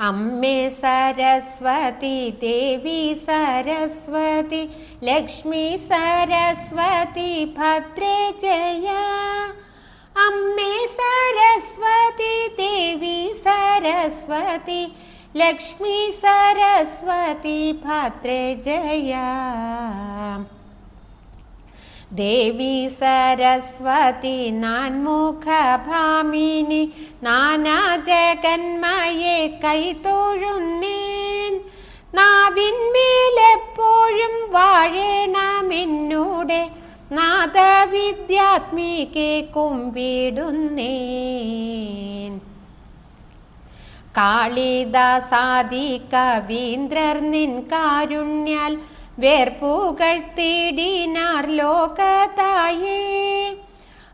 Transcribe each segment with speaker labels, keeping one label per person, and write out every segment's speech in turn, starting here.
Speaker 1: अमे सरस्वती देवी सरस्वती लक्ष्मी सरस्वती भद्रे जया। अमे सरस्वती देवी सरस्वती लक्ष्मी सरस्वती भद्रे जया। ദേവി സരസ്വതി നാൻമുഖഭാമിനി നാനാ ജഗന്മയെ കൈതൊഴുന്നേൻ നാവിന്മേലെപ്പോഴും വാഴണമെന്നൂടെ നാദവിദ്യാത്മികെ കുമ്പിടുന്നേൻ. കാളിദാസാദി കവീന്ദ്രർ നിൻ കാരുണ്യാൽ വേർപ്പുകഴ്ത്തിടിനാർ ലോകതായേ.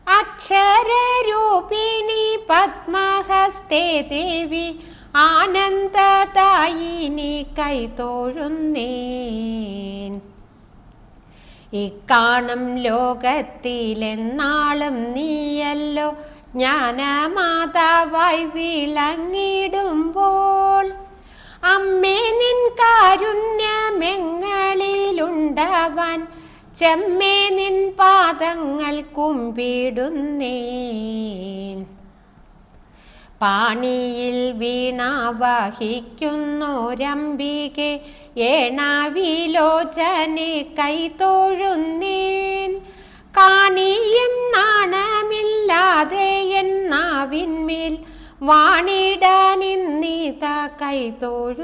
Speaker 1: അക്ഷരരൂപിണി പത്മഹസ്തേ ദേവി ആനന്ദദായിനി കൈതൊഴുന്നേൻ. ഇക്കാണം ലോകത്തിലെന്നാളും നീയല്ലോ ജ്ഞാനമാതാവായി വിളങ്ങിടുമ്പോൾ കാരുണ്യമെങ്ങളിലുണ്ടവാൻ ചെമ്മേ നിൻ പാദങ്ങൾ കുമ്പിടുന്നേ പാണിയിൽ വീണ വഹിക്കുന്നോരംബികെ ഏണാവിലോചനെ കൈതൊഴുന്നേൻ. കാണിയും നാണമില്ലാതെ എന്നാവിന്മേൽ വാണിടാനിന്നീത കൈതൊഴുന്നേൻ.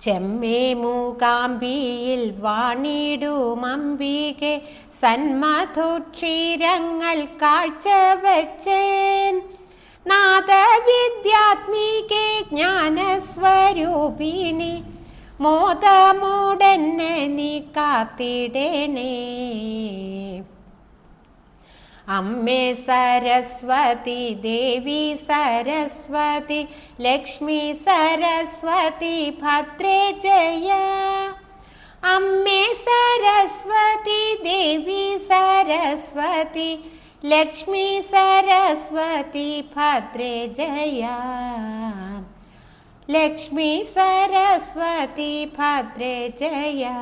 Speaker 1: ചെമ്മേ മൂകാംബിയിൽ ക്ഷീരങ്ങൾ സന്മധുക്ഷീരങ്ങൾ കാഴ്ചവച്ചേൻ നാദവിദ്യാത്മികെ ജ്ഞാനസ്വരൂപിണി. മോദമോടെന്നെ നീ കാത്തിടണേ. अमे सरस्वती देवी सरस्वती लक्ष्मी सरस्वती भद्रे जया अमे सरस्वती देवी सरस्वती लक्ष्मी सरस्वती भद्रे जया लक्ष्मी सरस्वती भद्रे जया